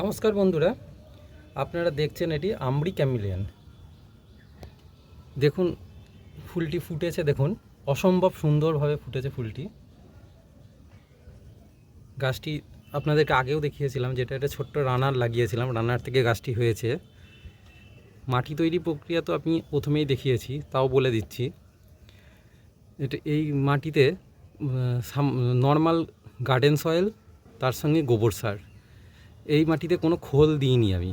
নমস্কার বন্ধুরা, আপনারা দেখছেন এটি আমরি ক্যামিলিয়ান। দেখুন, ফুলটি ফুটেছে, দেখুন, অসম্ভব সুন্দরভাবে ফুটেছে ফুলটি। গাছটি আপনাদেরকে আগেও দেখিয়েছিলাম যেটা একটা ছোট্ট রানার লাগিয়েছিলাম, রানার থেকে গাছটি হয়েছে। মাটি তৈরি প্রক্রিয়া তো আমি প্রথমেই দেখিয়েছি, তাও বলে দিচ্ছি। এটা এই মাটিতে নর্মাল গার্ডেন সয়েল, তার সঙ্গে গোবর সার। এই মাটিতে কোনো খোল দিইনি আমি।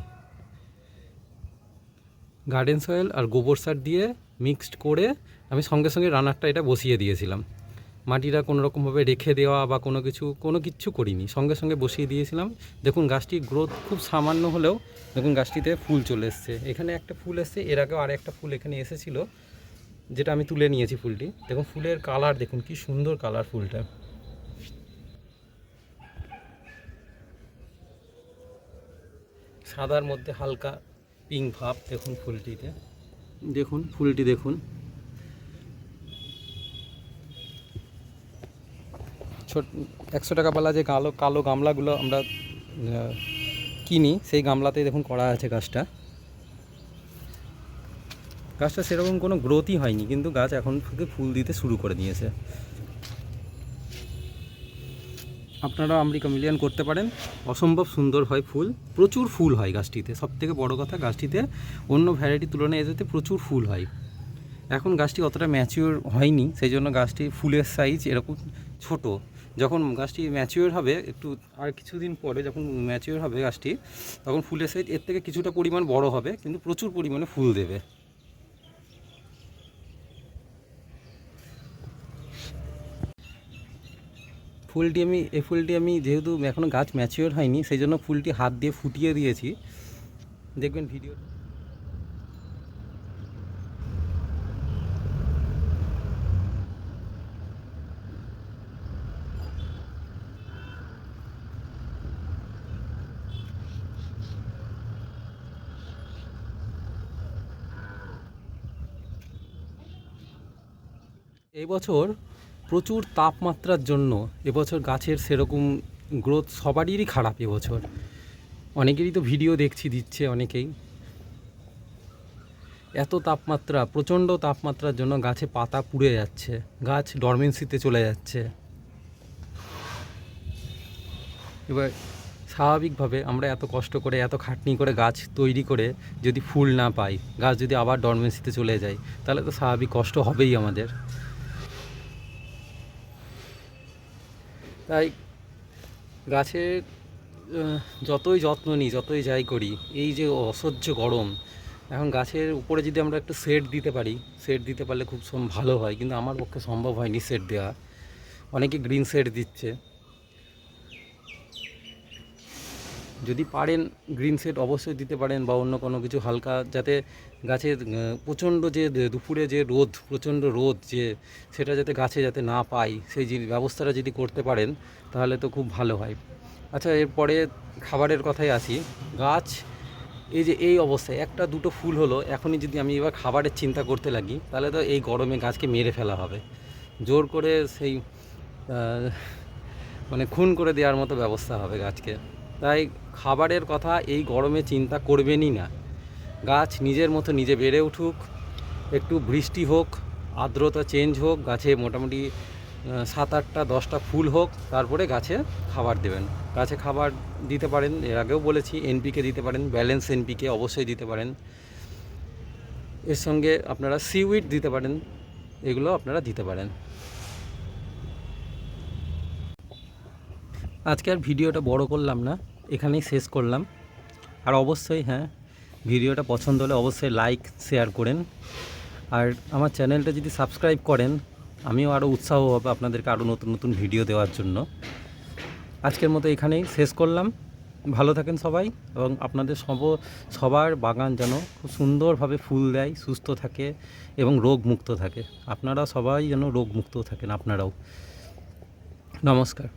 গার্ডেন সয়েল আর গোবর সার দিয়ে মিক্সড করে আমি সঙ্গে সঙ্গে রানারটা এটা বসিয়ে দিয়েছিলাম। মাটিটা কোনো রকমভাবে রেখে দেওয়া বা কোনো কিছু, কোনো কিচ্ছু করিনি। সঙ্গে সঙ্গে বসিয়ে দিয়েছিলাম। দেখুন গাছটির গ্রোথ খুব সামান্য হলেও দেখুন গাছটিতে ফুল চলে এসছে। এখানে একটা ফুল এসছে, এর আগেও আর একটা ফুল এখানে এসেছিল, যেটা আমি তুলে নিয়েছি ফুলটি। দেখুন ফুলের কালার দেখুন কি সুন্দর কালার ফুলটা। সাদার মধ্যে হালকা পিঙ্ক ভাব, দেখুন ফুলটিতে। দেখুন, ফুলটি দেখুন। ছোট, একশো টাকা পালা যে কালো কালো গামলাগুলো আমরা কিনি, সেই গামলাতেই দেখুন করা আছে গাছটা। গাছটা সেরকম কোনো গ্রোথই হয়নি, কিন্তু গাছ এখন থেকে ফুল দিতে শুরু করে দিয়েছে। আপনারা আমেরিকা মিলিয়ন করতে পারেন। অসম্ভব সুন্দর হয় ফুল। প্রচুর ফুল হয় গাছটিতে। সব থেকে বড়ো কথা গাছটিতে অন্য ভ্যারাইটির তুলনায় এটাতে প্রচুর ফুল হয়। এখন গাছটি অতটা ম্যাচিওর হয়নি সেই জন্য গাছটি ফুলের সাইজ এরকম ছোট। যখন গাছটি ম্যাচিওর হবে, একটু আর কিছুদিন পরে যখন ম্যাচিওর হবে গাছটি, তখন ফুলের সাইজ এর থেকে কিছুটা পরিমাণ বড় হবে, কিন্তু প্রচুর পরিমাণে ফুল দেবে। ফুলটি আমি এই ফুলটি আমি যেহেতু এখনও গাছ ম্যাচিওর হয়নি সেই জন্য ফুলটি হাত দিয়ে ফুটিয়ে দিয়েছি। দেখবেন ভিডিও এই বছর প্রচুর তাপমাত্রার জন্য এবছর গাছের সেরকম গ্রোথ সবারই খারাপ এবছর। অনেকেরই তো ভিডিও দেখছি, দিচ্ছে অনেকেই। এত তাপমাত্রা, প্রচণ্ড তাপমাত্রার জন্য গাছে পাতা পুড়ে যাচ্ছে, গাছ ডরমেন্সিতে চলে যাচ্ছে। এবার স্বাভাবিকভাবে আমরা এত কষ্ট করে, এত খাটনি করে গাছ তৈরি করে যদি ফুল না পাই, গাছ যদি আবার ডরমেন্সিতে চলে যায়, তাহলে তো স্বাভাবিক কষ্ট হবেই আমাদের। তাই গাছের যতই যত্ন নিই, যতই যাই করি, এই যে অসহ্য গরম, এখন গাছের উপরে যদি আমরা একটু সেট দিতে পারি সেট দিতে পারলে খুব ভালো হয়। কিন্তু আমার পক্ষে সম্ভব হয়নি সেট দেওয়া। অনেকে গ্রিন সেট দিচ্ছে। যদি পারেন গ্রিন সেট অবশ্যই দিতে পারেন বা অন্য কোনো কিছু হালকা যাতে গাছের প্রচণ্ড যে দুপুরে যে রোদ, প্রচণ্ড রোদ যে সেটা যাতে গাছে যাতে না পায়, সেই ব্যবস্থাটা যদি করতে পারেন তাহলে তো খুব ভালো হয়। আচ্ছা এরপরে খাবারের কথাই আসি। গাছ, এই যে এই অবস্থায় একটা দুটো ফুল হলো, এখনই যদি আমি এবার খাবারের চিন্তা করতে লাগি, তাহলে তো এই গরমে গাছকে মেরে ফেলা হবে। জোর করে সেই মানে খুন করে দেওয়ার মতো ব্যবস্থা হবে গাছকে। তাই খাবারের কথা এই গরমে চিন্তা করবেনই না। গাছ নিজের মতো নিজে বেড়ে উঠুক, একটু বৃষ্টি হোক, আর্দ্রতা চেঞ্জ হোক, গাছে মোটামুটি সাত আটটা দশটা ফুল হোক, তারপরে গাছে খাবার দেবেন। গাছে খাবার দিতে পারেন, এর আগেও বলেছি এনপিকে দিতে পারেন ব্যালেন্স এনপিকে অবশ্যই দিতে পারেন। এর সঙ্গে আপনারা সিউইড দিতে পারেন, এগুলো আপনারা দিতে পারেন। আজকে আর ভিডিওটা বড় করলাম না। এখানেই শেষ করলাম। আর অবশ্যই হ্যাঁ ভিডিওটা পছন্দ হলে অবশ্যই লাইক শেয়ার করেন। আর আমার চ্যানেলটা যদি সাবস্ক্রাইব করেন, আমিও আরও উৎসাহ হবে আপনাদেরকে আরও নতুন নতুন ভিডিও দেওয়ার জন্য। আজকের মতো এখানেই শেষ করলাম। ভালো থাকেন সবাই এবং আপনাদের সব, সবার বাগান যেন খুব সুন্দরভাবে ফুল দেয়, সুস্থ থাকে এবং রোগমুক্ত থাকে। আপনারা সবাই যেন রোগমুক্ত থাকেন, আপনারাও। নমস্কার।